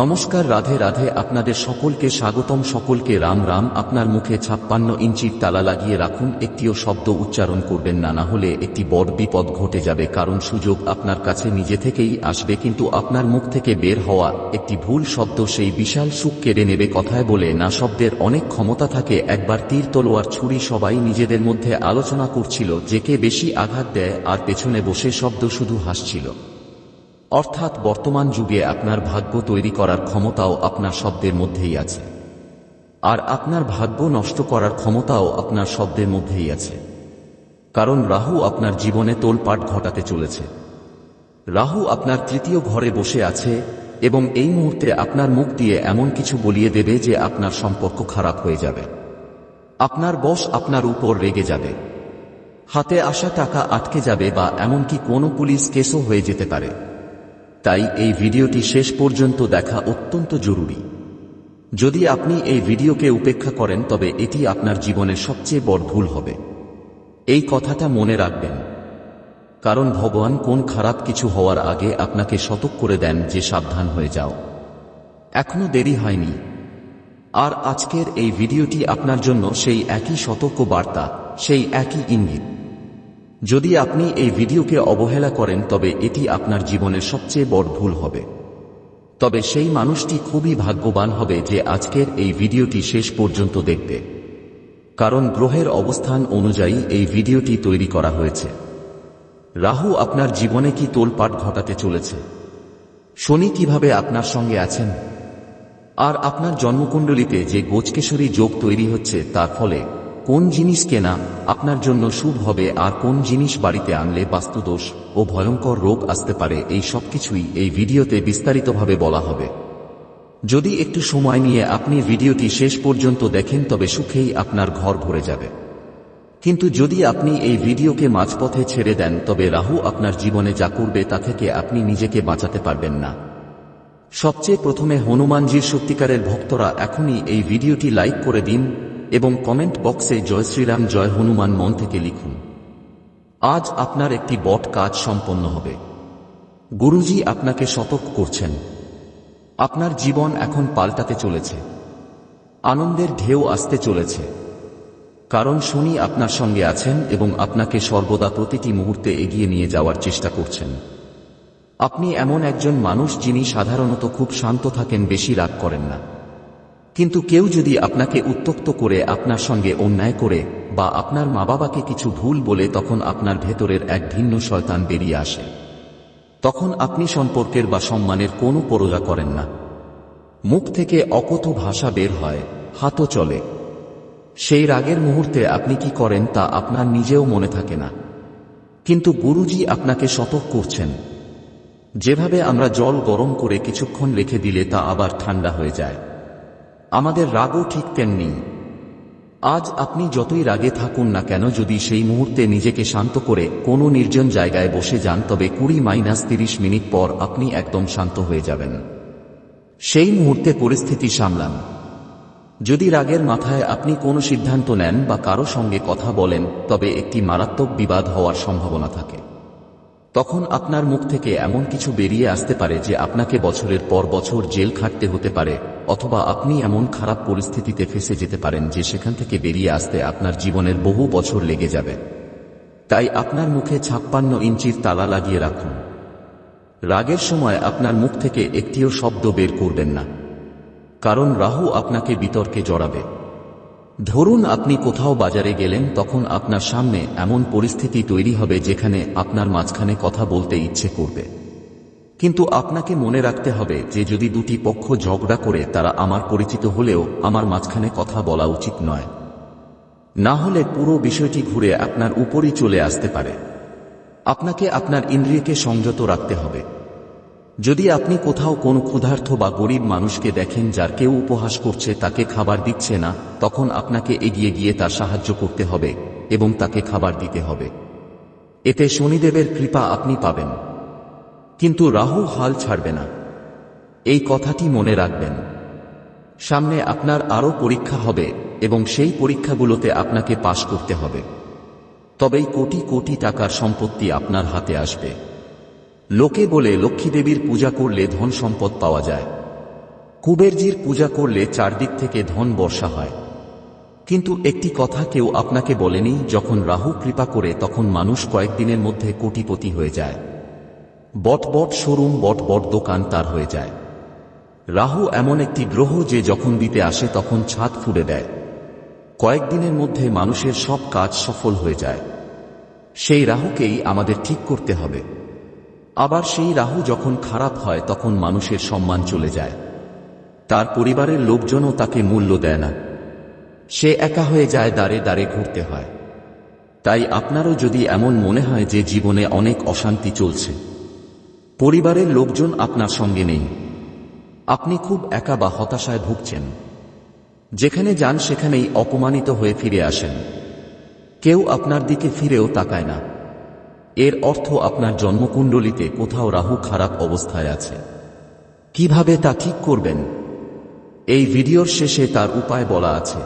নমস্কার, রাধে রাধে, আপনাদের সকলকে স্বাগতম। সকলকে রাম রাম, আপনার মুখে ছাপ্পান্ন ইঞ্চির তালা লাগিয়ে রাখুন, একটিও শব্দ উচ্চারণ করবেন না না হলে একটি বড় বিপদ ঘটে যাবে, কারণ সুযোগ আপনার কাছে নিজে থেকেই আসবে, কিন্তু আপনার মুখ থেকে বের হওয়া একটি ভুল শব্দ সেই বিশাল সুখ কেড়ে নেবে কথায় বলে, না শব্দের অনেক ক্ষমতা থাকে, একবার তীর তলোয়ার ছুরি সবাই নিজেদের মধ্যে আলোচনা করছিল, যে কে বেশি আঘাত দেয়, আর পেছনে বসে শব্দ শুধু হাসছিল। অর্থাৎ বর্তমান যুগে আপনার ভাগ্য তৈরি করার ক্ষমতাও আপনার শব্দের মধ্যেই আছে। আর আপনার ভাগ্য নষ্ট করার ক্ষমতাও আপনার শব্দের মধ্যেই আছে। কারণ রাহু আপনার জীবনে তোলপাট ঘটাতে চলেছে। রাহু আপনার তৃতীয় ঘরে বসে আছে এবং এই মুহূর্তে আপনার মুখ দিয়ে এমন কিছু বলিয়ে দেবে যে আপনার সম্পর্ক খারাপ হয়ে যাবে। আপনার বস আপনার উপর রেগে যাবে। হাতে আসা টাকা আটকে যাবে বা এমনকি কোনো পুলিশ কেসও হয়ে যেতে পারে। তাই এই ভিডিওটি শেষ পর্যন্ত দেখা অত্যন্ত জরুরি। যদি আপনি এই ভিডিওকে উপেক্ষা করেন, তবে এটি আপনার জীবনের সবচেয়ে বড় ভুল হবে। এই কথাটা মনে রাখবেন। কারণ ভগবান কোন খারাপ কিছু হওয়ার আগে আপনাকে সতর্ক করে দেন যে সাবধান হয়ে যাও। এখনও দেরি হয়নি। আর আজকের এই ভিডিওটি আপনার জন্য সেই একই সতর্ক বার্তা, সেই একই ইঙ্গিত। যদি আপনি এই ভিডিওকে অবহেলা করেন, তবে এটি আপনার জীবনের সবচেয়ে বড় ভুল হবে। তবে সেই মানুষটি খুবই ভাগ্যবান হবে যে আজকের এই ভিডিওটি শেষ পর্যন্ত দেখবে। কারণ গ্রহের অবস্থান অনুযায়ী এই ভিডিওটি তৈরি করা হয়েছে। রাহু আপনার জীবনে কি তোলপাট ঘটাতে চলেছে? শনি কীভাবে আপনার সঙ্গে আছেন? আর আপনার জন্মকুণ্ডলিতে যে গোচকেশরী যোগ তৈরি হচ্ছে, তার ফলে কোন জিনিস কেনা আপনার জন্য শুভ হবে আর কোন জিনিস বাড়িতে আনলে বাস্তুদোষ ও ভয়ঙ্কর রোগ আসতে পারে, এই সব কিছুই এই ভিডিওতে বিস্তারিতভাবে বলা হবে। যদি একটু সময় নিয়ে আপনি ভিডিওটি শেষ পর্যন্ত দেখেন তবে সুখেই আপনার ঘর ভরে যাবে। কিন্তু যদি আপনি এই ভিডিওকে মাঝপথে ছেড়ে দেন তবে রাহু আপনার জীবনে যা করবে তা থেকে আপনি নিজেকে বাঁচাতে পারবেন না। সবচেয়ে প্রথমে হনুমানজির সত্যিকারের ভক্তরা এখনই এই ভিডিওটি লাইক করে দিন এবং কমেন্ট বক্সে জয় শ্রীরাম, জয় হনুমান মন থেকে লিখুন। আজ আপনার একটি বট কাজ সম্পন্ন হবে। গুরুজি আপনাকে সতর্ক করছেন। আপনার জীবন এখন পাল্টাতে চলেছে। আনন্দের ঢেউ আসতে চলেছে। কারণ শনি আপনার সঙ্গে আছেন এবং আপনাকে সর্বদা প্রতিটি মুহূর্তে এগিয়ে নিয়ে যাওয়ার চেষ্টা করছেন। আপনি এমন একজন মানুষ যিনি সাধারণত খুব শান্ত থাকেন, বেশি রাগ করেন না। কিন্তু কেউ যদি আপনাকে উত্তক্ত করে আপনার সঙ্গে অন্যায় করে বা আপনার মা বাবাকে কিছু ভুল বলে তখন আপনার ভেতরের এক ভিন্ন শয়তান বেরিয়ে আসে। তখন আপনি সম্পর্কের বা সম্মানের কোনো পরোয়া করেন না। মুখ থেকে অকথ ভাষা বের হয়, হাতও চলে। সেই রাগের মুহূর্তে আপনি কি করেন তা আপনার নিজেও মনে থাকে না। কিন্তু গুরুজি আপনাকে সতর্ক করছেন। যেভাবে আমরা জল গরম করে কিছুক্ষণ রেখে দিলে তা আবার ঠান্ডা হয়ে যায়। আমাদের রাগও ঠিক তেমনি। আজ আপনি যতই রাগে থাকুন না কেন, যদি সেই মুহূর্তে নিজেকে শান্ত করে কোনো নির্জন জায়গায় বসে যান, তবে কুড়ি মাইনাস তিরিশ মিনিট পর আপনি একদম শান্ত হয়ে যাবেন। সেই মুহূর্তে পরিস্থিতি সামলান। যদি রাগের মাথায় আপনি কোনো সিদ্ধান্ত নেন বা কারও সঙ্গে কথা বলেন, তবে একটি মারাত্মক বিবাদ হওয়ার সম্ভাবনা থাকে। তখন আপনার মুখ থেকে এমন কিছু বেরিয়ে আসতে পারে যে আপনাকে বছরের পর বছর জেল খাটতে হতে পারে অথবা আপনি এমন খারাপ পরিস্থিতিতে ফেসে যেতে পারেন যে সেখান থেকে বেরিয়ে আসতে আপনার জীবনের বহু বছর লেগে যাবে। তাই আপনার মুখে ছাপ্পান্ন ইঞ্চির তালা লাগিয়ে রাখুন। রাগের সময় আপনার মুখ থেকে একটিও শব্দ বের করবেন না। কারণ রাহু আপনাকে বিতর্কে জড়াবে। ধরুন আপনি কোথাও বাজারে গেলেন, তখন আপনার সামনে এমন পরিস্থিতি তৈরি হবে যেখানে আপনার মাঝখানে কথা বলতে ইচ্ছে করবে। কিন্তু আপনাকে মনে রাখতে হবে যে যদি দুটি পক্ষ ঝগড়া করে, তারা আমার পরিচিত হলেও আমার মাঝখানে কথা বলা উচিত নয়। না হলে পুরো বিষয়টি ঘুরে আপনার উপরই চলে আসতে পারে। আপনাকে আপনার ইন্দ্রিয়কে সংযত রাখতে হবে। যদি আপনি কোথাও কোন ক্ষুধার্থ বা গরিব মানুষকে দেখেন যার কেউ উপহাস করছে, তাকে খাবার দিচ্ছে না, তখন আপনাকে এগিয়ে গিয়ে তার সাহায্য করতে হবে এবং তাকে খাবার দিতে হবে। এতে শনিদেবের কৃপা আপনি পাবেন। কিন্তু রাহু হাল ছাড়বে না। এই কথাটি মনে রাখবেন। সামনে আপনার আরও পরীক্ষা হবে এবং সেই পরীক্ষাগুলোতে আপনাকে পাশ করতে হবে। তবেই কোটি কোটি টাকার সম্পত্তি আপনার হাতে আসবে। লোকে বলে লক্ষ্মী দেবীর পূজা করলে ধন সম্পদ পাওয়া যায়। কুবেরজির পূজা করলে চারদিক থেকে ধন বর্ষা হয়। কিন্তু একটি কথা কেউ আপনাকে বলেনি, যখন রাহু কৃপা করে তখন মানুষ কয়েকদিনের মধ্যে কোটিপতি হয়ে যায়। বট বট শোরুম, বট বট দোকান তার হয়ে যায়। রাহু এমন একটি গ্রহ যে যখন দিতে আসে তখন ছাদ ফুড়ে দেয়। কয়েকদিনের মধ্যে মানুষের সব কাজ সফল হয়ে যায়। সেই রাহুকেই আমাদের ঠিক করতে হবে। আবার সেই রাহু যখন খারাপ হয় তখন মানুষের সম্মান চলে যায়। তার পরিবারের লোকজনও তাকে মূল্য দেয় না। সে একা হয়ে যায় দাঁড়ে দাঁড়ে ঘুরতে হয়। তাই আপনারও যদি এমন মনে হয় যে জীবনে অনেক অশান্তি চলছে পরিবারের লোকজন আপনার সঙ্গে নেই। আপনি খুব একা বা হতাশায় ভুগছেন। যেখানে যান সেখানেই অপমানিত হয়ে ফিরে আসেন। কেউ আপনার দিকে ফিরেও তাকায় না। এর অর্থ আপনার জন্মকুণ্ডলিতে কোথাও রাহু খারাপ অবস্থায় আছে। কীভাবে তা ঠিক করবেন? এই ভিডিওর শেষে তার উপায় বলা আছে।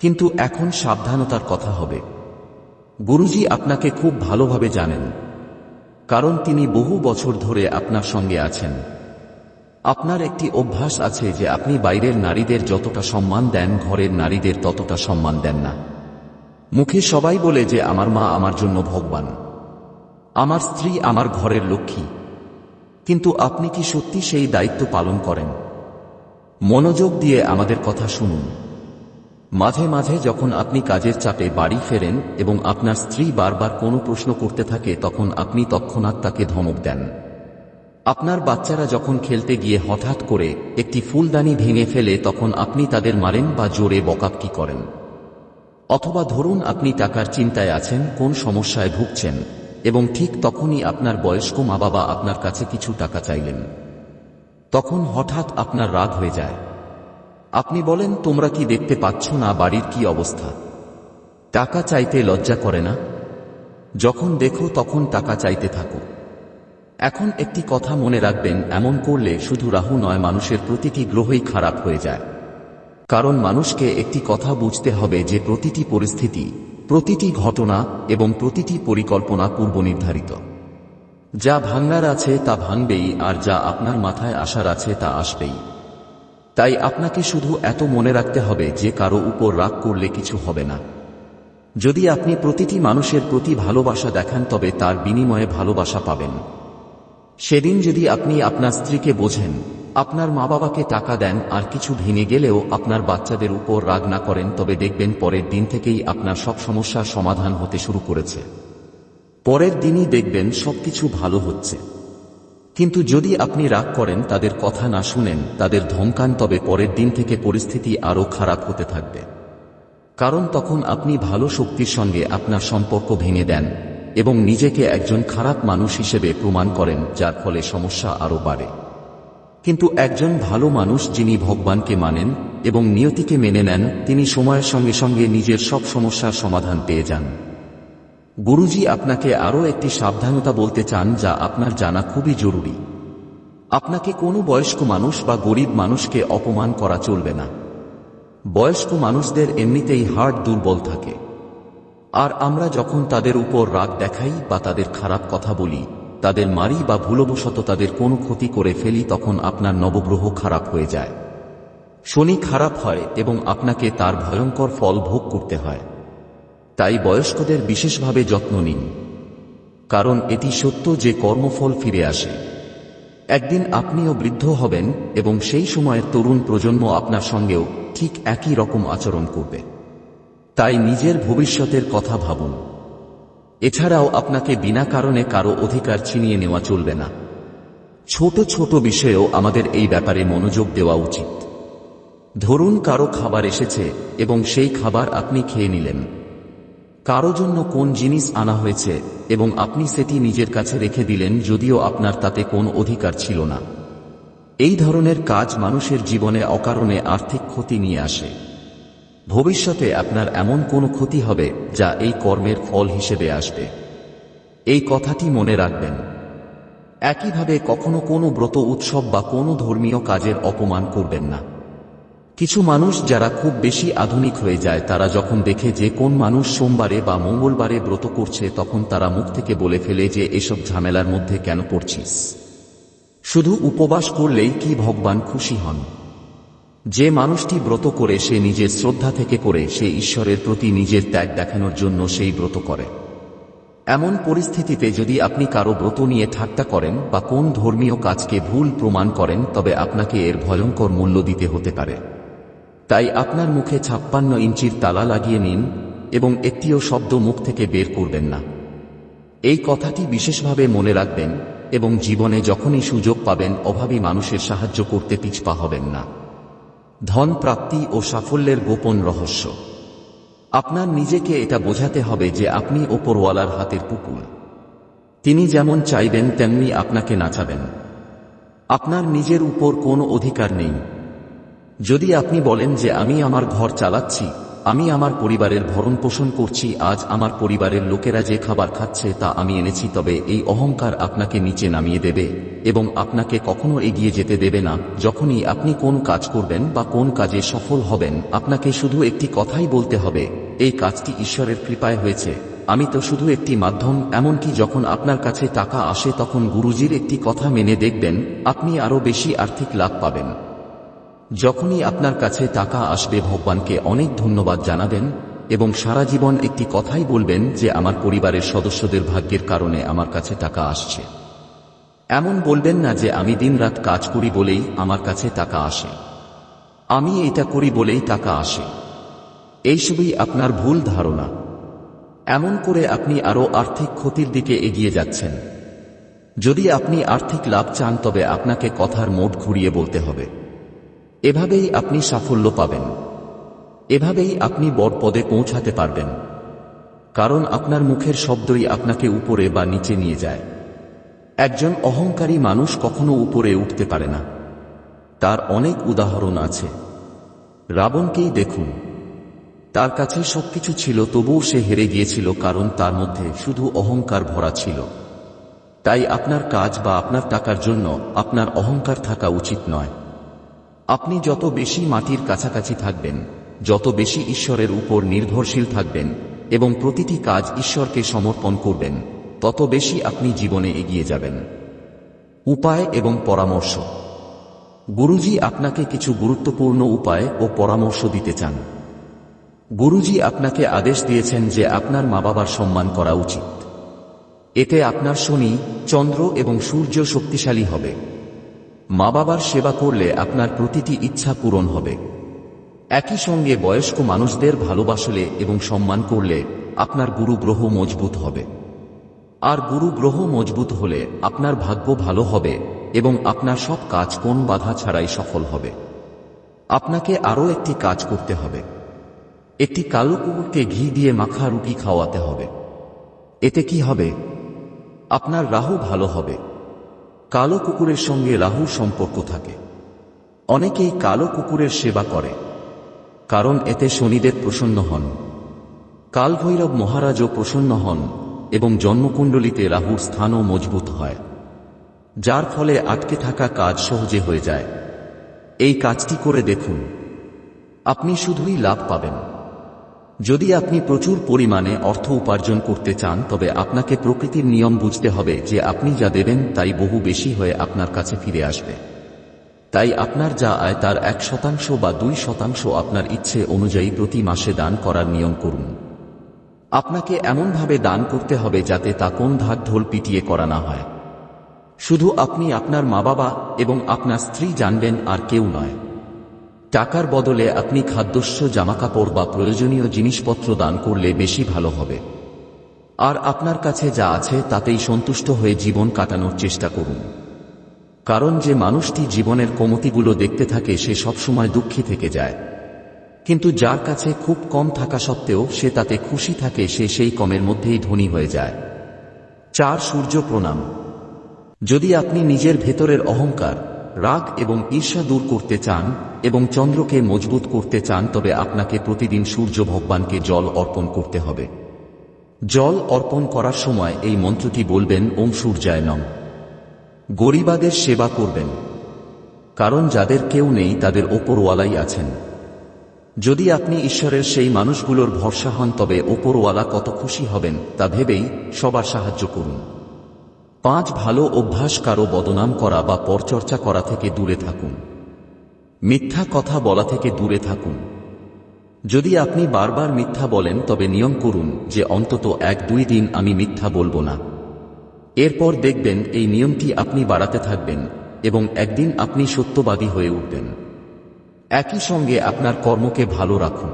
কিন্তু এখন সাবধানতার কথা হবে। গুরুজি আপনাকে খুব ভালোভাবে জানেন। কারণ তিনি বহু বছর ধরে আপনার সঙ্গে আছেন। আপনার একটি অভ্যাস আছে যে আপনি বাইরের নারীদের যতটা সম্মান দেন, ঘরের নারীদের ততটা সম্মান দেন না। মুখে সবাই বলে যে, আমার মা আমার জন্য ভগবান। আমার স্ত্রী আমার ঘরের লক্ষ্মী। কিন্তু আপনি কি সত্যি সেই দায়িত্ব পালন করেন? মনোযোগ দিয়ে আমাদের কথা শুনুন। মাঝে মাঝে যখন আপনি কাজের চাপে বাড়ি ফেরেন এবং আপনার স্ত্রী বারবার কোনো প্রশ্ন করতে থাকে, তখন আপনি তৎক্ষণাৎ তাকে ধমক দেন। আপনার বাচ্চারা যখন খেলতে গিয়ে হঠাৎ করে একটি ফুলদানি ভেঙে ফেলে, তখন আপনি তাদের মারেন বা জোরে বকাবকি করেন। অথবা ধরুন আপনি টাকার চিন্তায় আছেন, কোন সমস্যায় ভুগছেন, এবং ঠিক তখনই আপনার বয়স্ক মা বাবা আপনার কাছে কিছু টাকা চাইলেন। তখন হঠাৎ আপনার রাগ হয়ে যায়। আপনি বলেন, তোমরা কি দেখতে পাচ্ছ না বাড়ির কি অবস্থা? টাকা চাইতে লজ্জা করে না? যখন দেখো, তখন টাকা চাইতে থাকো। এখন একটি কথা মনে রাখবেন, এমন করলে শুধু রাহু নয়, মানুষের প্রতিটি গ্রহই খারাপ হয়ে যায়। কারণ মানুষকে একটি কথা বুঝতে হবে যে প্রতিটি পরিস্থিতি, প্রতিটি ঘটনা এবং প্রতিটি পরিকল্পনা পূর্বনির্ধারিত। যা ভাঙ্গার আছে তা ভাঙবেই, আর যা আপনার মাথায় আসার আছে তা আসবেই। তাই আপনাকে শুধু এত মনে রাখতে হবে যে কারও উপর রাগ করলে কিছু হবে না। যদি আপনি প্রতিটি মানুষের প্রতি ভালোবাসা দেখান, তবে তার বিনিময়ে ভালোবাসা পাবেন। সেদিন যদি আপনি আপনার স্ত্রীকে বোঝেন, আপনার মা বাবাকে টাকা দেন, আর কিছু ভেঙে গেলেও আপনার বাচ্চাদের উপর রাগ না করেন, তবে দেখবেন পরের দিন থেকেই আপনার সব সমস্যার সমাধান হতে শুরু করেছে। পরের দিনই দেখবেন সবকিছু ভালো হচ্ছে। কিন্তু যদি আপনি রাগ করেন, তাদের কথা না শুনেন, তাদের ধমকান, তবে পরের দিন থেকে পরিস্থিতি আরও খারাপ হতে থাকবে। কারণ তখন আপনি ভালো শক্তির সঙ্গে আপনার সম্পর্ক ভেঙে দেন এবং নিজেকে একজন খারাপ মানুষ হিসেবে প্রমাণ করেন, যার ফলে সমস্যা আরও বাড়ে। কিন্তু একজন ভালো মানুষ যিনি ভগবানকে মানেন এবং নিয়তিকে মেনে নেন, তিনি সময়ের সঙ্গে সঙ্গে নিজের সব সমস্যার সমাধান পেয়ে যান। গুরুজি আপনাকে আরও একটি সাবধানতা বলতে চান যা আপনার জানা খুবই জরুরি। আপনাকে কোনো বয়স্ক মানুষ বা গরিব মানুষকে অপমান করা চলবে না। বয়স্ক মানুষদের এমনিতেই হার্ট দুর্বল থাকে। আর আমরা যখন তাদের উপর রাগ দেখাই বা তাদের খারাপ কথা বলি, তাদের মারি বা ভুলবশত তাদের কোনো ক্ষতি করে ফেলি তখন আপনার নবগ্রহ খারাপ হয়ে যায়। শনি খারাপ হয় এবং আপনাকে তার ভয়ঙ্কর ফল ভোগ করতে হয়। তাই বয়স্কদের বিশেষভাবে যত্ন নিন। কারণ এটি সত্য যে কর্মফল ফিরে আসে। একদিন আপনিও বৃদ্ধ হবেন এবং সেই সময়ের তরুণ প্রজন্ম আপনার সঙ্গেও ঠিক একই রকম আচরণ করবে। তাই নিজের ভবিষ্যতের কথা ভাবুন। এছাড়াও আপনাকে বিনা কারণে কারও অধিকার ছিনিয়ে নেওয়া চলবে না। ছোট ছোট বিষয়েও আমাদের এই ব্যাপারে মনোযোগ দেওয়া উচিত। ধরুন কারও খাবার এসেছে এবং সেই খাবার আপনি খেয়ে নিলেন। কারও জন্য কোন জিনিস আনা হয়েছে, এবং আপনি সেটি নিজের কাছে রেখে দিলেন যদিও আপনার তাতে কোন অধিকার ছিল না। এই ধরনের কাজ মানুষের জীবনে অকারণে আর্থিক ক্ষতি নিয়ে আসে। ভবিষ্যতে আপনার এমন কোনো ক্ষতি হবে যা এই কর্মের ফল হিসেবে আসবে। এই কথাটি মনে রাখবেন। একইভাবে কখনো কোনো ব্রত উৎসব বা কোনো ধর্মীয় কাজের অপমান করবেন না। কিছু মানুষ যারা খুব বেশি আধুনিক হয়ে যায়, তারা যখন দেখে যে কোন মানুষ সোমবারে বা মঙ্গলবারে ব্রত করছে, তখন তারা মুখ থেকে বলে ফেলে যে, এসব ঝামেলার মধ্যে কেন পড়ছিস? শুধু উপবাস করলেই কি ভগবান খুশি হন? যে মানুষটি ব্রত করে, সে নিজের শ্রদ্ধা থেকে করে, সে ঈশ্বরের প্রতি নিজের ত্যাগ দেখানোর জন্য সেই ব্রত করে। এমন পরিস্থিতিতে যদি আপনি কারও ব্রত নিয়ে ঠাট্টা করেন বা কোন ধর্মীয় কাজকে ভুল প্রমাণ করেন, তবে আপনাকে এর ভয়ঙ্কর মূল্য দিতে হতে পারে। তাই আপনার মুখে ছাপ্পান্ন ইঞ্চির তালা লাগিয়ে নিন এবং একটিও শব্দ মুখ থেকে বের করবেন না। এই কথাটি বিশেষভাবে মনে রাখবেন এবং জীবনে যখনই সুযোগ পাবেন অভাবী মানুষের সাহায্য করতে পিছপা হবেন না। ধন প্রাপ্তি ও সাফল্যের গোপন রহস্য। আপনার নিজেকে এটা বোঝাতে হবে যে আপনি ওপরওয়ালার হাতের পুকুর। তিনি যেমন চাইবেন, তেমনি আপনাকে নাচাবেন। আপনার নিজের উপর কোনো অধিকার নেই। যদি আপনি বলেন যে আমি আমার ঘর চালাচ্ছি, আমি আমার পরিবারের ভরণ পোষণ করছি, আজ আমার পরিবারের লোকেরা যে খাবার খাচ্ছে তা আমি এনেছি, তবে এই অহংকার আপনাকে নিচে নামিয়ে দেবে এবং আপনাকে কখনো এগিয়ে যেতে দেবে না। যখনই আপনি কোন কাজ করবেন বা কোন কাজে সফল হবেন, আপনাকে শুধু একটি কথাই বলতে হবে, এই কাজটি ঈশ্বরের কৃপায় হয়েছে। আমি তো শুধু একটি মাধ্যম, এমনকি যখন আপনার কাছে টাকা আসে তখন গুরুজির একটি কথা মেনে দেখবেন, আপনি আরও বেশি আর্থিক লাভ পাবেন। যখনই আপনার কাছে টাকা আসবে, ভগবানকে অনেক ধন্যবাদ জানাবেন এবং সারা জীবন একটি কথাই বলবেন যে, আমার পরিবারের সদস্যদের ভাগ্যের কারণে আমার কাছে টাকা আসছে। এমন বলবেন না যে, আমি দিনরাত কাজ করি বলেই আমার কাছে টাকা আসে। আমি এটা করি বলেই টাকা আসে। এইসবই আপনার ভুল ধারণা। এমন করে আপনি আরও আর্থিক ক্ষতির দিকে এগিয়ে যাচ্ছেন। যদি আপনি আর্থিক লাভ চান, তবে আপনাকে কথার মোট ঘুরিয়ে বলতে হবে। এভাবেই আপনি সাফল্য পাবেন। এভাবেই আপনি বড় পদে পৌঁছাতে পারবেন। কারণ আপনার মুখের শব্দই আপনাকে উপরে বা নিচে নিয়ে যায়। একজন অহংকারী মানুষ কখনো উপরে উঠতে পারে না। তার অনেক উদাহরণ আছে। রাবণকেই দেখুন। তার কাছে সবকিছু ছিল, তবুও সে হেরে গিয়েছিল কারণ তার মধ্যে শুধু অহংকার ভরা ছিল। তাই আপনার কাজ বা আপনার টাকার জন্য আপনার অহংকার থাকা উচিত নয়। আপনি যত বেশি মাটির কাছাকাছি থাকবেন, যত বেশি ঈশ্বরের উপর নির্ভরশীল থাকবেন এবং প্রতিটি কাজ ঈশ্বরকে সমর্পণ করবেন, তত বেশি আপনি জীবনে এগিয়ে যাবেন। উপায় এবং পরামর্শ। গুরুজি আপনাকে কিছু গুরুত্বপূর্ণ উপায় ও পরামর্শ দিতে চান। গুরুজি আপনাকে আদেশ দিয়েছেন যে আপনার মা বাবার সম্মান করা উচিত। এতে আপনার শনি, চন্দ্র এবং সূর্য শক্তিশালী হবে। মা বাবার সেবা করলে আপনার প্রতিটি ইচ্ছা পূরণ হবে। একই সঙ্গে বয়স্ক মানুষদের ভালোবাসলে এবং সম্মান করলে আপনার গুরু গ্রহ মজবুত হবে। আর গুরু গ্রহ মজবুত হলে আপনার ভাগ্য ভালো হবে এবং আপনার সব কাজ কোন বাধা ছাড়াই সফল হবে। আপনাকে আরও একটি কাজ করতে হবে। একটি কালো কুকুরকে ঘি দিয়ে মাখা রুটি খাওয়াতে হবে। এতে কি হবে? আপনার রাহু ভালো হবে। কালো কুকুরের সঙ্গে রাহুর সম্পর্ক থাকে। অনেকেই কালো কুকুরের সেবা করে, কারণ এতে শনিদেব প্রসন্ন হন। কালভৈরব মহারাজও প্রসন্ন হন এবং জন্মকুণ্ডলিতে রাহুর স্থানও মজবুত হয়, যার ফলে আটকে থাকা কাজ সহজে হয়ে যায়। এই কাজটি করে দেখুন। আপনি শুধুই লাভ পাবেন। যদি আপনি প্রচুর পরিমাণে অর্থ উপার্জন করতে চান, তবে আপনাকে প্রকৃতির নিয়ম বুঝতে হবে যে আপনি যা দেবেন তাই বহু বেশি হয়ে আপনার কাছে ফিরে আসবে। তাই আপনার যা আয় তার এক শতাংশ বা দুই শতাংশ আপনার ইচ্ছে অনুযায়ী প্রতি মাসে দান করার নিয়ম করুন। আপনাকে এমনভাবে দান করতে হবে যাতে তা কোন ধাক ঢোল পিটিয়ে করা না হয়। শুধু আপনি আপনার মা বাবা এবং আপনার স্ত্রী জানবেন আর কেউ নয়। টাকার বদলে আপনি খাদ্যস্য, জামাকাপড় বা প্রয়োজনীয় জিনিসপত্র দান করলে বেশি ভালো হবে। আর আপনার কাছে যা আছে তাতেই সন্তুষ্ট হয়ে জীবন কাটানোর চেষ্টা করুন। কারণ যে মানুষটি জীবনের কমতিগুলো দেখতে থাকে সে সবসময় দুঃখী থেকে যায়। কিন্তু যার কাছে খুব কম থাকা সত্ত্বেও সে তাতে খুশি থাকে সে সেই কমের মধ্যেই ধনী হয়ে যায়। চার, সূর্য প্রণাম। যদি আপনি নিজের ভেতরের অহংকার, রাগ এবং ঈর্ষা দূর করতে চান এবং চন্দ্রকে মজবুত করতে চান, তবে আপনাকে প্রতিদিন সূর্য ভগবানকে জল অর্পণ করতে হবে। জল অর্পণ করার সময় এই মন্ত্রটি বলবেন, ওম সূর্যায় নম গরিবাদের সেবা করবেন, কারণ যাদের কেউ নেই, তাদের ওপরওয়ালাই আছেন। যদি আপনি ঈশ্বরের সেই মানুষগুলোর ভরসা হন, তবে ওপরওয়ালা কত খুশি হবেন, তা ভেবেই সবার সাহায্য করুন। পাঁচ, ভালো অভ্যাস, কারও বদনাম করা বা পরচর্চা করা থেকে দূরে থাকুন। মিথ্যা কথা বলা থেকে দূরে থাকুন। যদি আপনি বারবার মিথ্যা বলেন, তবে নিয়ম করুন যে অন্তত এক দুই দিন আমি মিথ্যা বলব না। এরপর দেখবেন এই নিয়মটি আপনি বাড়াতে থাকবেন এবং একদিন আপনি সত্যবাদী হয়ে উঠবেন। একই সঙ্গে আপনার কর্মকে ভালো রাখুন।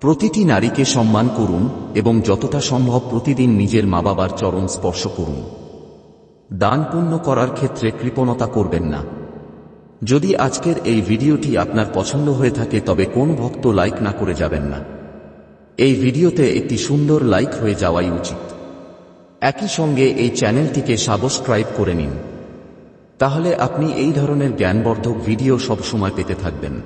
প্রতিটি নারীকে সম্মান করুন এবং যতটা সম্ভব প্রতিদিন নিজের মা বাবার চরণ স্পর্শ করুন। দান পুণ্য করার ক্ষেত্রে কৃপণতা করবেন না। যদি আজকের এই ভিডিওটি আপনার পছন্দ হয়ে থাকে তবে কোন ভক্ত লাইক না করে যাবেন না। এই ভিডিওতে একটি সুন্দর লাইক হয়ে যাওয়াই উচিত। একই সঙ্গে এই চ্যানেলটিকে সাবস্ক্রাইব করে নিন। তাহলে আপনি এই ধরনের জ্ঞানবর্ধক ভিডিও সবসময় পেতে থাকবেন।